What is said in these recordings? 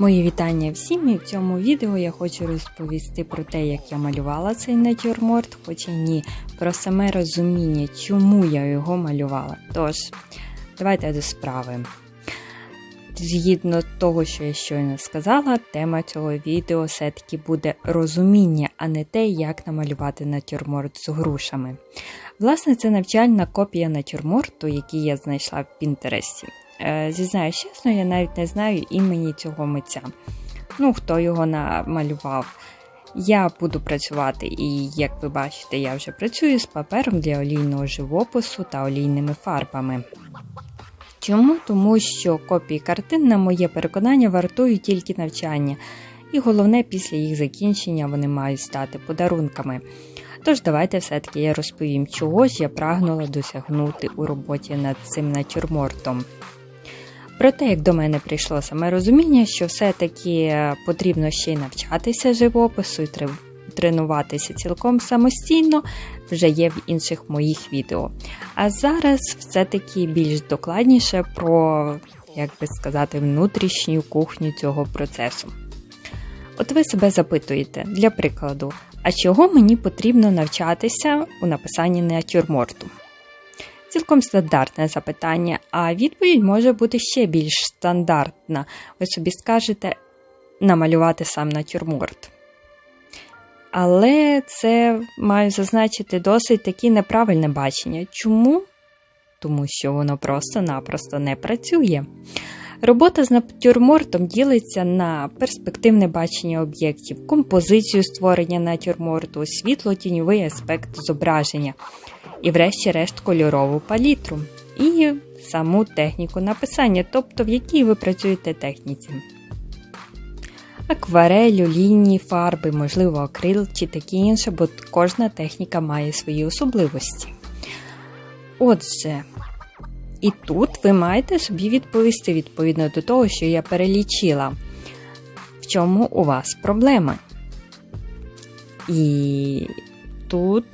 Мої вітання всім і в цьому відео я хочу розповісти про те, як я малювала цей натюрморт, хоча ні, про саме розуміння, чому я його малювала. Тож, давайте до справи. Згідно того, що я щойно сказала, тема цього відео все-таки буде розуміння, а не те, як намалювати натюрморт з грушами. Власне, це навчальна копія натюрморту, який я знайшла в Пінтересті. Е, зізнаюсь чесно, я навіть не знаю імені цього митця. Ну, хто його намалював. Я буду працювати, і, як ви бачите, я вже працюю з папером для олійного живопису та олійними фарбами. Чому? Тому що копії картин, на моє переконання, вартують тільки навчання, і головне, після їх закінчення вони мають стати подарунками. Тож давайте все-таки я розповім, чого ж я прагнула досягнути у роботі над цим натюрмортом. Про те, як до мене прийшло саме розуміння, що все-таки потрібно ще й навчатися живопису і тренуватися цілком самостійно, вже є в інших моїх відео. А зараз все-таки більш докладніше про, як би сказати, внутрішню кухню цього процесу. От ви себе запитуєте, для прикладу, а чого мені потрібно навчатися у написанні натюрморту? Цілком стандартне запитання, а відповідь може бути ще більш стандартна. Ви собі скажете намалювати сам натюрморт. Але це маю зазначити досить таке неправильне бачення. Чому? Тому що воно просто-напросто не працює. Робота з натюрмортом ділиться на перспективне бачення об'єктів, композицію створення натюрморту, світло-тіньовий аспект зображення і, врешті-решт, кольорову палітру і саму техніку написання, тобто в якій ви працюєте техніці. Акварель, лінії, фарби, можливо, акрил чи таке інше, бо кожна техніка має свої особливості. Отже, і тут ви маєте собі відповісти відповідно до того, що я перелічила, в чому у вас проблема. І тут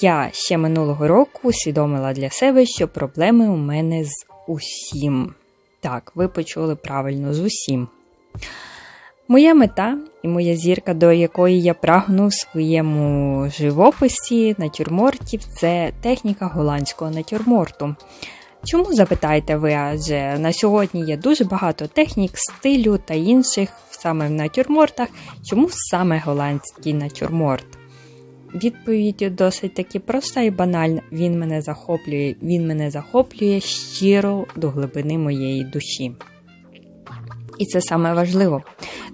я ще минулого року усвідомила для себе, що проблеми у мене з усім. Так, ви почули правильно з усім. Моя мета і моя зірка, до якої я прагну в своєму живописі натюрмортів, це техніка голландського натюрморту. Чому запитаєте ви? Адже на сьогодні є дуже багато технік, стилю та інших саме в натюрмортах. Чому саме голландський натюрморт? Відповідь досить таки проста і банальна. Він мене захоплює, він мене захоплює щиро до глибини моєї душі. І це саме важливо.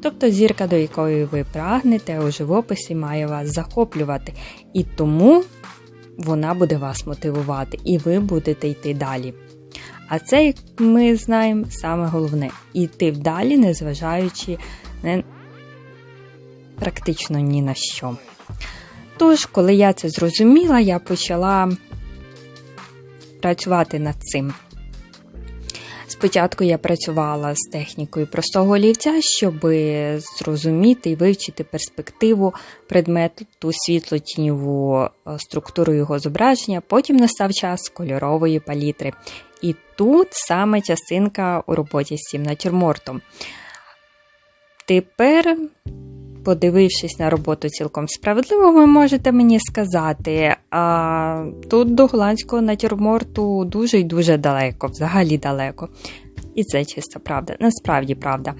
Тобто зірка, до якої ви прагнете у живописі, має вас захоплювати. І тому вона буде вас мотивувати, і ви будете йти далі. А це, як ми знаємо, саме головне йти вдалі, незважаючи не практично ні на що. Тож, коли я це зрозуміла, я почала працювати над цим. Спочатку я працювала з технікою простого олівця, щоб зрозуміти і вивчити перспективу предмету, світло-тіньову е, структуру його зображення, потім настав час кольорової палітри. І тут саме частинка у роботі з цим натюрмортом. Тепер подивившись на роботу цілком справедливо, ви можете мені сказати, а тут до голландського натюрморту дуже і дуже далеко, взагалі далеко. І це чиста правда, насправді правда.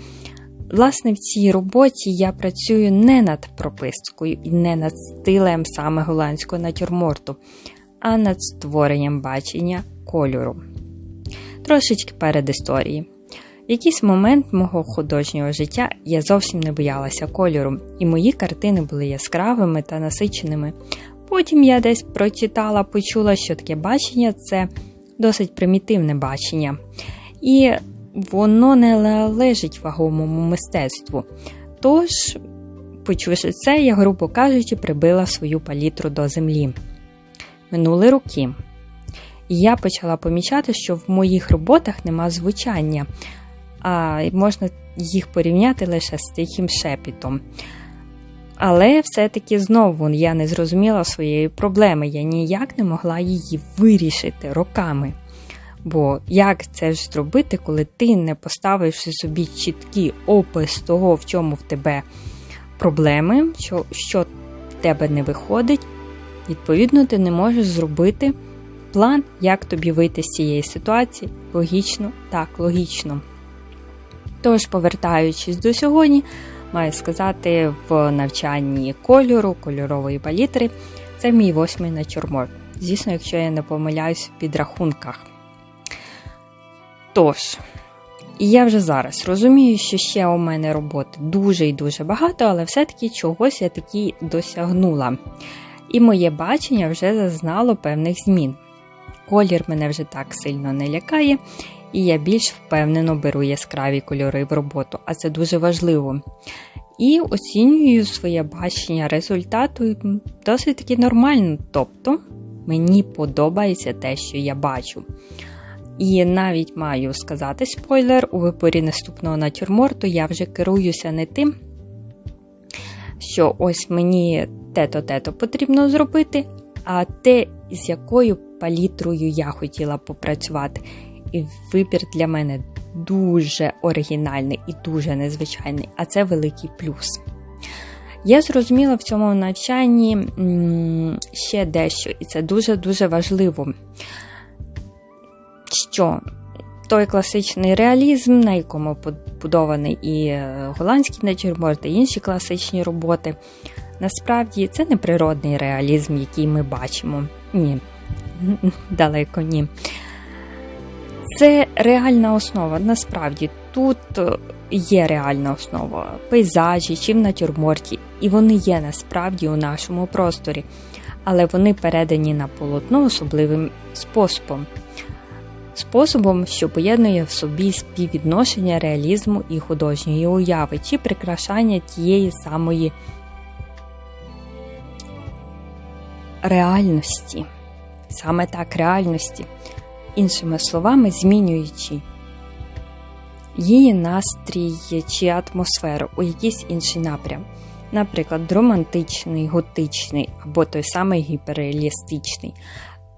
Власне, в цій роботі я працюю не над пропискою і не над стилем саме голландського натюрморту, а над створенням бачення кольору. Трошечки перед історії. В якийсь момент мого художнього життя я зовсім не боялася кольору, і мої картини були яскравими та насиченими. Потім я десь прочитала, почула, що таке бачення це досить примітивне бачення, і воно не належить вагомому мистецтву. Тож, почувши це, я, грубо кажучи, прибила свою палітру до землі. Минули роки. І я почала помічати, що в моїх роботах нема звучання можна їх порівняти лише з тихим шепітом. Але все-таки знову я не зрозуміла своєї проблеми, я ніяк не могла її вирішити роками. Бо як це ж зробити, коли ти не поставивши собі чіткий опис того, в чому в тебе проблеми, що, що в тебе не виходить, відповідно, ти не можеш зробити план, як тобі вийти з цієї ситуації. Логічно, так, логічно. Тож, повертаючись до сьогодні, маю сказати, в навчанні кольору, кольорової палітри, це мій восьмий натюрморт. Звісно, якщо я не помиляюсь в підрахунках. Тож, я вже зараз розумію, що ще у мене роботи дуже і дуже багато, але все-таки чогось я таки досягнула. І моє бачення вже зазнало певних змін. Колір мене вже так сильно не лякає, і я більш впевнено беру яскраві кольори в роботу, а це дуже важливо. І оцінюю своє бачення результату досить таки нормально. Тобто мені подобається те, що я бачу. І навіть маю сказати спойлер, у виборі наступного натюрморту я вже керуюся не тим, що ось мені те-то те-то потрібно зробити, а те, з якою палітрою я хотіла попрацювати. І вибір для мене дуже оригінальний і дуже незвичайний, а це великий плюс. Я зрозуміла в цьому навчанні ще дещо, і це дуже-дуже важливо, що той класичний реалізм, на якому побудований і е, голландський натюрморт, і інші класичні роботи, насправді це не природний реалізм, який ми бачимо. Ні, далеко ні. Це реальна основа. Насправді тут е, є реальна основа пейзажі чи в натюрморті, і вони є насправді у нашому просторі, але вони передані на полотно особливим способом. Способом, що поєднує в собі співвідношення реалізму і художньої уяви, чи прикрашання тієї самої реальності. Саме так реальності іншими словами, змінюючи її настрій чи атмосферу у якийсь інший напрям. Наприклад, романтичний, готичний або той самий гіперреалістичний.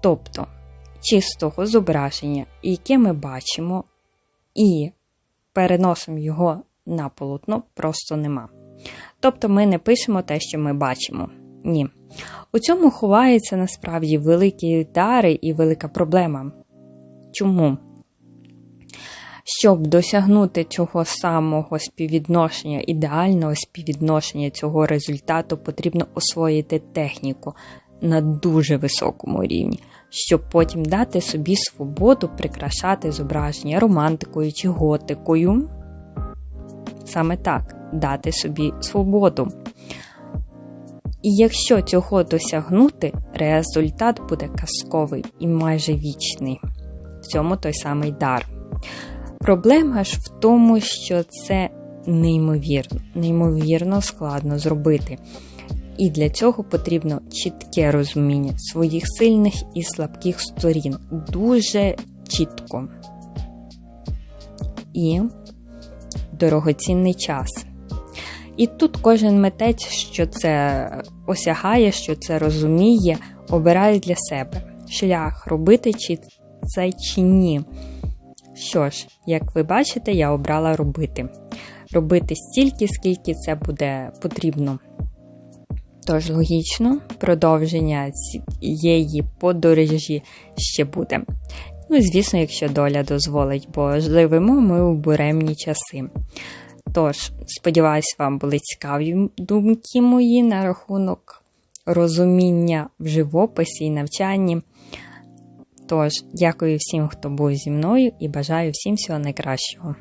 Тобто чистого зображення, яке ми бачимо, і переносимо його на полотно просто нема. Тобто ми не пишемо те, що ми бачимо. Ні. У цьому ховається насправді великі дари і велика проблема. Чому? Щоб досягнути цього самого співвідношення, ідеального співвідношення цього результату, потрібно освоїти техніку на дуже високому рівні, щоб потім дати собі свободу прикрашати зображення романтикою чи готикою. Саме так, дати собі свободу. І якщо цього досягнути, результат буде казковий і майже вічний цьому той самий дар. Проблема ж в тому, що це неймовірно, неймовірно складно зробити. І для цього потрібно чітке розуміння своїх сильних і слабких сторін. Дуже чітко. І дорогоцінний час. І тут кожен митець, що це осягає, що це розуміє, обирає для себе шлях робити чи це чи ні. Що ж, як ви бачите, я обрала робити. Робити стільки, скільки це буде потрібно. Тож, логічно, продовження цієї подорожі ще буде. Ну, звісно, якщо доля дозволить, бо живемо ми у буремні часи. Тож, сподіваюсь, вам були цікаві думки мої на рахунок розуміння в живописі і навчанні. Тож, дякую всім, хто був зі мною, і бажаю всім всього найкращого.